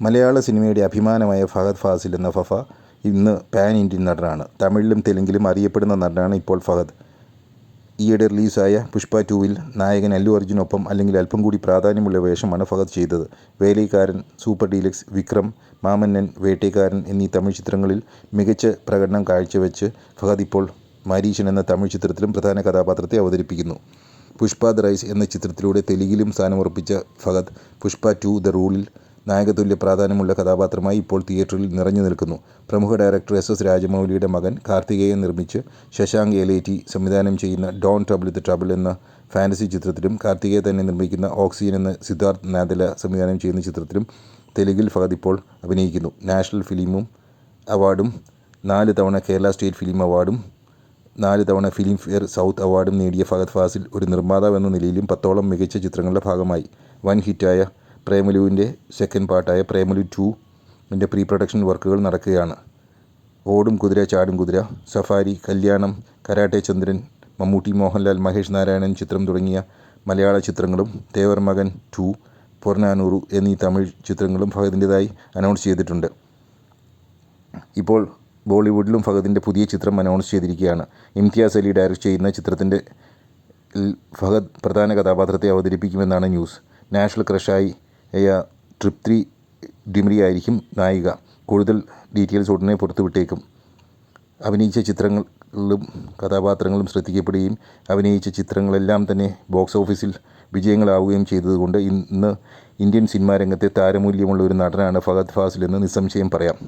മലയാള സിനിമയുടെ അഭിമാനമായ ഫഹദ് ഫാസിൽ എന്ന ഫഫ ഇന്ന് പാൻ ഇന്ത്യൻ നടനാണ്. തമിഴിലും തെലുങ്കിലും അറിയപ്പെടുന്ന നടനാണ് ഇപ്പോൾ ഫഹദ്. ഈയിടെ റിലീസായ പുഷ്പ ടൂവിൽ നായകൻ അല്ലു അർജുനൊപ്പം അല്ലെങ്കിൽ അല്പം കൂടി പ്രാധാന്യമുള്ള വേഷമാണ് ഫഹദ് ചെയ്തത്. വേലൈക്കാരൻ സൂപ്പർ ഡീലക്സ് വിക്രം മാമന്നൻ വേട്ടക്കാരൻ എന്നീ തമിഴ് ചിത്രങ്ങളിൽ മികച്ച പ്രകടനം കാഴ്ചവെച്ച് ഫഹദ് ഇപ്പോൾ മാരീശൻ എന്ന തമിഴ് ചിത്രത്തിലും പ്രധാന കഥാപാത്രത്തെ അവതരിപ്പിക്കുന്നു. പുഷ്പ ദ റൈസ് എന്ന ചിത്രത്തിലൂടെ തെലുങ്കിലും സ്ഥാനമുറപ്പിച്ച ഫഹദ് പുഷ്പ ടു ദ റൂളിൽ നായകതുല്യ പ്രാധാന്യമുള്ള കഥാപാത്രമായി ഇപ്പോൾ തിയേറ്ററിൽ നിറഞ്ഞു നിൽക്കുന്നു. പ്രമുഖ ഡയറക്ടർ എസ് എസ് രാജമൗലിയുടെ മകൻ കാർത്തികേയൻ നിർമ്മിച്ച് ശശാങ്ക് എലേറ്റി സംവിധാനം ചെയ്യുന്ന ഡോൺ ട്രബിൾ ദി ട്രബിൾ എന്ന ഫാന്റസി ചിത്രത്തിലും കാർത്തികേയ തന്നെ നിർമ്മിക്കുന്ന ഓക്സിജൻ എന്ന സിദ്ധാർത്ഥ് നാദല സംവിധാനം ചെയ്യുന്ന ചിത്രത്തിലും തെലുഗിൽ ഫഹദ് ഇപ്പോൾ അഭിനയിക്കുന്നു. നാഷണൽ ഫിലിമും അവാർഡും നാല് തവണ കേരള സ്റ്റേറ്റ് ഫിലിം അവാർഡും നാല് തവണ ഫിലിം ഫെയർ സൗത്ത് അവാർഡും നേടിയ ഫഹദ് ഫാസിൽ ഒരു നിർമ്മാതാവ് എന്ന നിലയിലും പത്തോളം മികച്ച ചിത്രങ്ങളുടെ ഭാഗമായി. വൻ ഹിറ്റായ പ്രേമലുവിന്റെ സെക്കൻഡ് പാർട്ടായ പ്രേമലു ടു ന്റെ പ്രീ പ്രൊഡക്ഷൻ വർക്കുകൾ നടക്കുകയാണ്. ഓടും കുതിര ചാടും കുതിര സഫാരി കല്യാണം കരാട്ടെ ചന്ദ്രൻ മമ്മൂട്ടി മോഹൻലാൽ മഹേഷ് നാരായണൻ ചിത്രം തുടങ്ങിയ മലയാള ചിത്രങ്ങളും തേവർ മകൻ ടു പൊർണാനൂറു എന്നീ തമിഴ് ചിത്രങ്ങളും ഫഹദിന്റെതായി അനൗൺസ് ചെയ്തിട്ടുണ്ട്. ഇപ്പോൾ ബോളിവുഡിലും ഫഹദിന്റെ പുതിയ ചിത്രം അനൗൺസ് ചെയ്തിരിക്കുകയാണ്. ഇംതിയാസ് അലി ഡയറക്റ്റ് ചെയ്യുന്ന ചിത്രത്തിന്റെ ഫഹദ് പ്രധാന കഥാപാത്രത്തെ അവതരിപ്പിക്കുമെന്നാണ് ന്യൂസ് നാഷണൽ ക്രഷായി ട്രിപ്ത്രി ഡിംറി ആയിരിക്കും നായിക. കൂടുതൽ ഡീറ്റെയിൽസ് ഉടനെ പുറത്തുവിട്ടേക്കും അഭിനയിച്ച ചിത്രങ്ങളിലും കഥാപാത്രങ്ങളും ശ്രദ്ധിക്കപ്പെടുകയും അഭിനയിച്ച ചിത്രങ്ങളെല്ലാം തന്നെ ബോക്സ് ഓഫീസിൽ വിജയങ്ങളാവുകയും ചെയ്തതുകൊണ്ട് ഇന്ന് ഇന്ത്യൻ സിനിമാ രംഗത്തെ താരമൂല്യമുള്ള ഒരു നടനാണ് ഫഹദ് ഫാസിൽ എന്ന് നിസ്സംശയം പറയാം.